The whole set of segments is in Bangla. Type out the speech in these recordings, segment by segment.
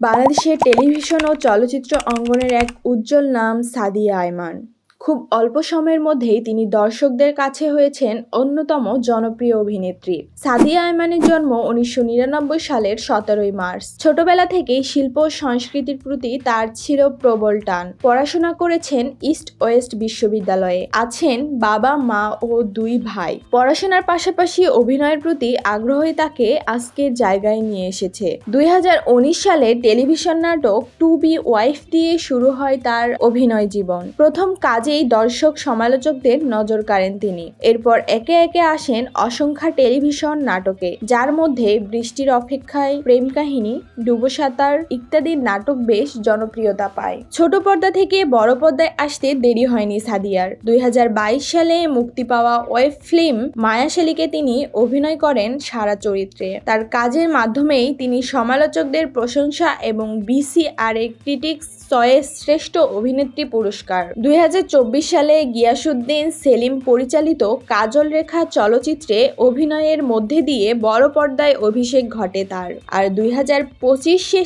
বাংলাদেশের টেলিভিশন ও চলচ্চিত্র অঙ্গনের এক উজ্জ্বল নাম সাদিয়া আয়মান। খুব অল্প সময়ের মধ্যেই তিনি দর্শকদের কাছে হয়েছেন অন্যতম জনপ্রিয় অভিনেত্রী। সাদিয়া আয়মানের জন্ম উনিশশো নিরানব্বই সালের সতেরোই মার্চ। ছোটবেলা থেকেই শিল্প সংস্কৃতির প্রতি তার ছিল প্রবল টান। পড়াশোনা করেছেন ইস্ট ওয়েস্ট বিশ্ববিদ্যালয়ে। আছেন বাবা, মা ও দুই ভাই। পড়াশোনার পাশাপাশি অভিনয়ের প্রতি আগ্রহই তাকে আজকের জায়গায় নিয়ে এসেছে। দুই হাজার উনিশ সালে টেলিভিশন নাটক টু বি ওয়াইফ দিয়ে শুরু হয় তার অভিনয় জীবন। প্রথম কাজেই দর্শক সমালোচকদের নজর কাড়েন তিনি। এরপর একে একে আসেন অসংখ্য টেলিভিশন নাটকে, যার মধ্যে বৃষ্টির অপেক্ষায় প্রেম কাহিনী, ডুবোসাঁতার ইত্যাদি নাটক বেশ জনপ্রিয়তা পায়। ছোট পর্দা থেকে বড় পর্দায় আসতে দেরি হয়নি সাদিয়ার। দুই হাজার বাইশ সালে মুক্তি পাওয়া ওয়েব ফিল্ম মায়াশালীকে তিনি অভিনয় করেন সারা চরিত্রে। তার কাজের মাধ্যমেই তিনি সমালোচকদের প্রশংসা এবং বিসিআরএ ক্রিটিক্স চয়েস শ্রেষ্ঠ অভিনেত্রী পুরস্কার। দুই হাজার সালে গিয়াসুদ্দিন সেলিম পরিচালিত কাজল রেখা চলচ্চিত্রে অভিনয়ের মধ্যে দিয়ে বড় পর্দায় অভিষেক ঘটে তার। আর দুই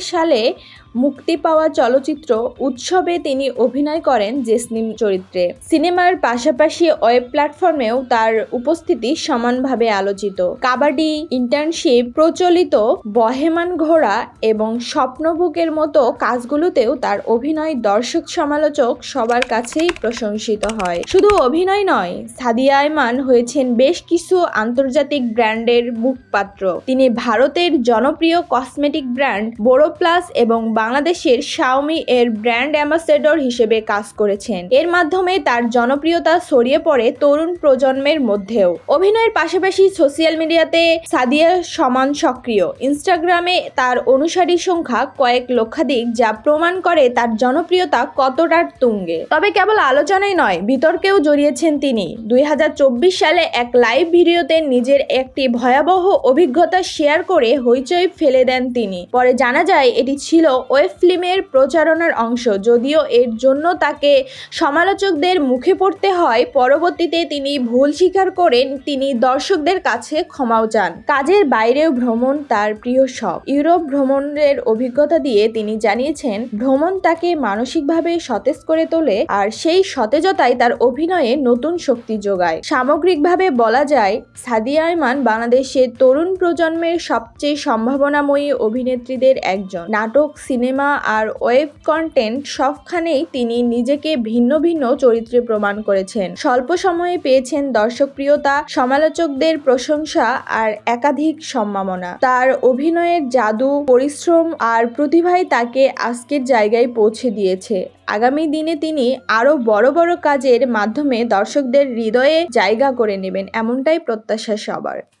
সালে মুক্তি পাওয়া চলচ্চিত্র উৎসবে তিনি অভিনয় করেন জেসমিন চরিত্রে। সিনেমার পাশাপাশি ওয়েব প্ল্যাটফর্মেও তার উপস্থিতি সমানভাবে আলোচিত। কাবাডি, ইন্টার্নশিপ, প্রচলিত বহেমান ঘোড়া এবং স্বপ্নবুকের মতো কাজগুলোতেও তার অভিনয় দর্শক সমালোচক সবার কাছেই প্রশংসিত হয়। শুধু অভিনয় নয়, সাদিয়া আয়মান হয়েছেন বেশ কিছু আন্তর্জাতিক ব্র্যান্ডের মুখপাত্র। তিনি ভারতের জনপ্রিয় কসমেটিক ব্র্যান্ড বোরো প্লাস এবং বাংলাদেশের শাওমি এর ব্র্যান্ড অ্যাম্বাসেডর হিসেবে কাজ করেছেন। এর মাধ্যমে তার জনপ্রিয়তা ছড়িয়ে পড়ে তরুণ প্রজন্মের মধ্যেও। অভিনয়ের পাশাপাশি সোশ্যাল মিডিয়াতে সাদিয়া সমান সক্রিয়। ইনস্টাগ্রামে তার অনুসারী সংখ্যা কয়েক লক্ষাধিক, যা প্রমাণ করে তার জনপ্রিয়তা কতটা তুঙ্গে। তবে কেবল আলোচনায় নয়, বিতর্কেও জড়িয়েছেন তিনি। দুই হাজার চব্বিশ সালে এক লাইভ ভিডিওতে নিজের একটি ভয়াবহ অভিজ্ঞতা শেয়ার করে হইচই ফেলে দেন তিনি। পরে জানা যায়, এটি ছিল ওয়েব ফিল্মের প্রচারণার অংশ। যদিও এর জন্য তাকে সমালোচকদের মুখে পড়তে হয়, পরবর্তীতে তিনি ভুল স্বীকার করেন, তিনি দর্শকদের কাছে ক্ষমাও চান। কাজের বাইরেও ভ্রমণ তার প্রিয় শখ। ইউরোপ ভ্রমণের অভিজ্ঞতা দিয়ে তিনি জানিয়েছেন, ভ্রমণ তাকে মানসিকভাবে সতেজ করে তোলে আর সেই সতেজতাই তার অভিনয়ে নতুন শক্তি যোগায়। সামগ্রিকভাবে বলা যায়, সাদিয়া আয়মান বাংলাদেশের তরুণ প্রজন্মের সবচেয়ে সম্ভাবনাময়ী অভিনেত্রীদের একজন। নাটক সিনেমা আর ওয়েব কন্টেন্ট সবখানেই তিনি নিজেকে ভিন্ন ভিন্ন চরিত্রে প্রমাণ করেছেন। স্বল্প সময়ে পেয়েছেন দর্শকপ্রিয়তা, সমালোচকদের প্রশংসা আর একাধিক সম্মাননা। তার অভিনয়ের জাদু, পরিশ্রম আর প্রতিভাই তাকে আজকের জায়গায় পৌঁছে দিয়েছে। আগামী দিনে তিনি আরও বড় বড় কাজের মাধ্যমে দর্শকদের হৃদয়ে জায়গা করে নেবেন, এমনটাই প্রত্যাশা সবার।